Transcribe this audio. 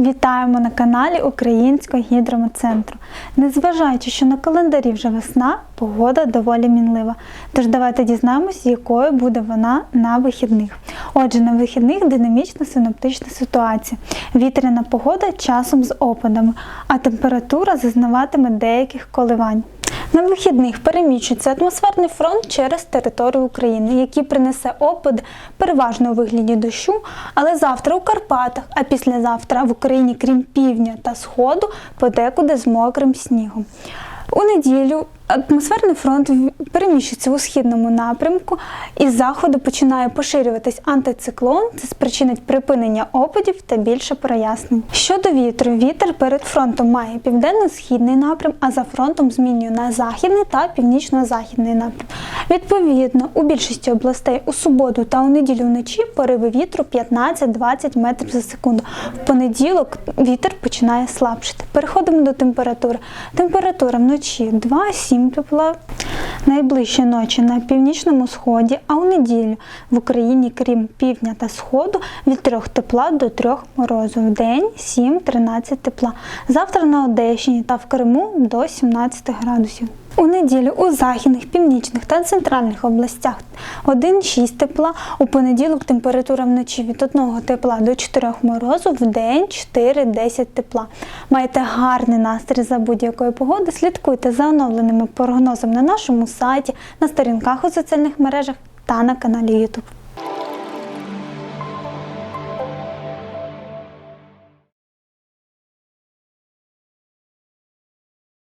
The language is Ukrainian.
Вітаємо на каналі Українського гідрометцентру. Незважаючи, що на календарі вже весна, погода доволі мінлива. Тож давайте дізнаємось, якою буде вона на вихідних. Отже, на вихідних динамічна синоптична ситуація. Вітряна погода часом з опадами, а температура зазнаватиме деяких коливань. На вихідних переміщується атмосферний фронт через територію України, який принесе опад переважно у вигляді дощу, але завтра у Карпатах, а післязавтра в Україні, крім півдня та сходу, подекуди з мокрим снігом. У неділю атмосферний фронт переміщується у східному напрямку, і з заходу починає поширюватись антициклон. Це спричинить припинення опадів та більше прояснень. Щодо вітру, вітер перед фронтом має південно-східний напрям, а за фронтом змінює на західний та північно-західний напрям. Відповідно, у більшості областей у суботу та у неділю вночі пориви вітру 15-20 метрів за секунду. В понеділок вітер починає слабшити. Переходимо до температури. Температура вночі 2-7 тепла. Найближчі ночі на північному сході, а у неділю в Україні, крім півдня та сходу, від 3 тепла до 3 морозу. В день 7-13 тепла. Завтра на Одещині та в Криму до 17 градусів. У неділю у західних, північних та центральних областях 1-6 тепла. У понеділок температура вночі від 1 тепла до 4 морозу, в день 4-10 тепла. Майте гарний настрій за будь-якої погоди. Слідкуйте за оновленими прогнозами на нашому сайті, на сторінках у соціальних мережах та на каналі YouTube.